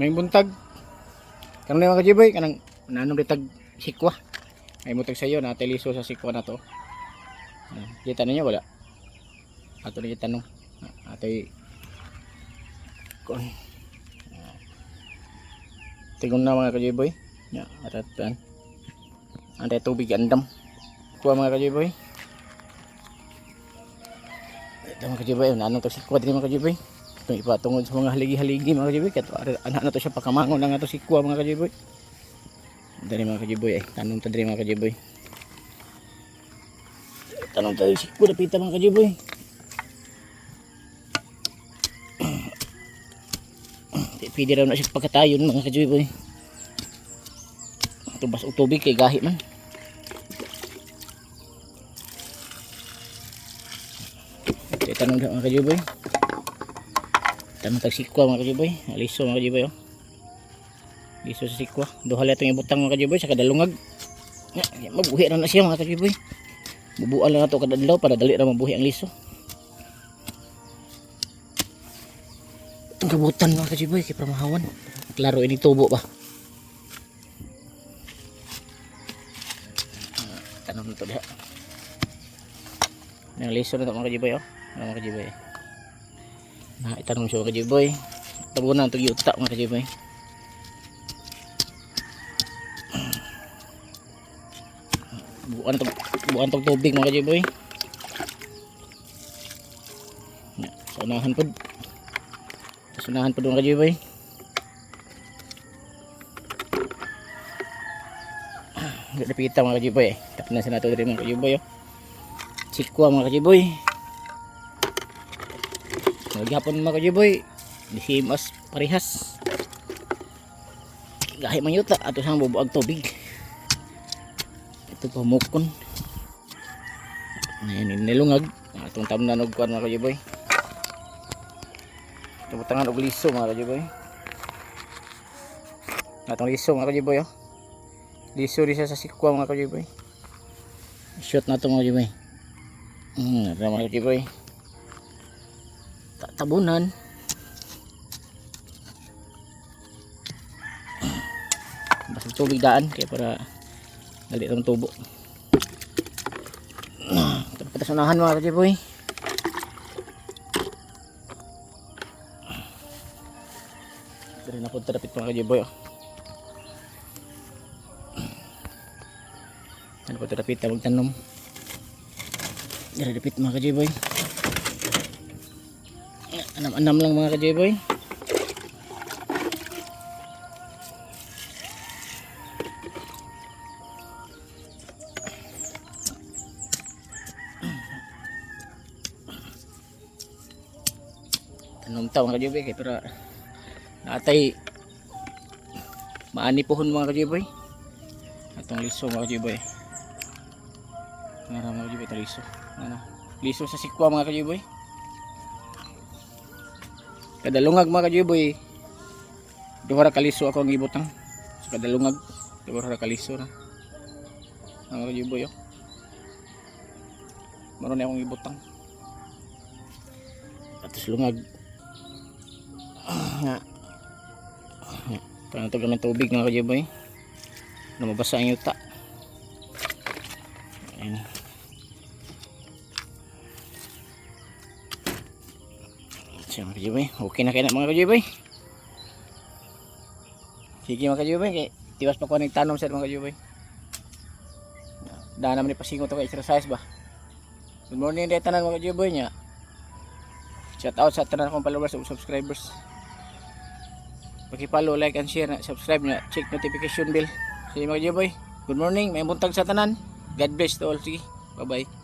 May buntag. Kanang na mga kajiboy, kanang nanong ditag sikwa. May mutag sa iyo na teliso sa sikwa na to. Ah, Kita ninyo wala? Ato na itanong. Ato y... Kon. Tingnan na mga kajiboy. Ya, atatan. Anda tubig andam. Kuha mga kajiboy. Ito mga kajiboy, nanong to sikwa din mga kajiboy. Itong ipatungod sa mga haligi-haligi mga kajiboy. Kato, anak na to siya pakamangon na nga to sikwa mga kajiboy. Dari mga kajiboy eh. Tanong to dari mga kajiboy. Tanong tayo sikwa na pita mga kajiboy. Pwede raw na siya pagkatayon mga kajiboy. Tubas og tubig kay gahi man. Tanong daw mga kajiboy. Tanong tag sikwa mga kajiboy. Aliso mga kajiboy oh. Liso sa sikwa. Duha lang itong ibutang mga kajiboy sa kadalungag. Nga, nga, mabuhi na na siya mga kajiboy. Bubuan na ito kadadlaw para dali na mabuhi ang liso. Ang kabutan mga kajiboy kay pramahawan. Klaro ini tubo ba? Ah, Tanong na ito diha. Ang liso na ito mga kajiboy oh. Mga kajiboy. Na itanong siya mga kajiboy. Tabunan ito yuta mga kajiboy. bukan tog bukan tog tubig mga kajiboy Ya, sa unahan pod sa unahan pod mga kajiboy Napita mga kajiboy. Tapos na sa nato diri mga kajiboy oh. Sikwa mga kajiboy. Maghapon mga kajiboy. The same as parehas. Gahi man yuta ato sang bubuag tubig. Ito pamukon ngayon nilungag. Atong tamnan og kuan mga kajiboy tubutangan og liso mga kajiboy atong liso mga kajiboy oh. Liso siya sa sikwa mga kajiboy shoot na ito mga kajiboy hmm ito mga kajiboy tabunan basta tubig daan kaya para Dali itong tubo. Sa unahan mga kajiboy. Dari na po terapit mga kajiboy. Oh. Ano po terapit tawag tanom. Dari dapit mga kajiboy. Anam-anam lang mga kajiboy. Anong taon mga kajiboy kay pero natay maani pohon mga kajiboy. Atong liso mga kajiboy. Ngara mga kajiboy itong liso. Ano? Liso sa sikwa mga kajiboy. Kada lungag mga kajiboy. Duha kaliso ako ang ibutang. Sa kada lungag duha ra kaliso na. Mga kajiboy oh. Maron na akong ibutang. Atos lungag nga panatog naman tubig mga kajiboy na mabasa ang yuta ayan siya mga kajiboy okay na kayo na mga kajiboy sige mga kajiboy kay tiwas pa ko nagtanom sa mga kajiboy daan naman ipasingo to kay exercise ba good morning day tanan mga kajiboy niya shout out sa tanan akong followers ug subscribers Paki-follow, like, and share na subscribe na check notification bell. Sige mga boy. Good morning. May buntag sa tanan. God bless to all. Sige. Bye-bye.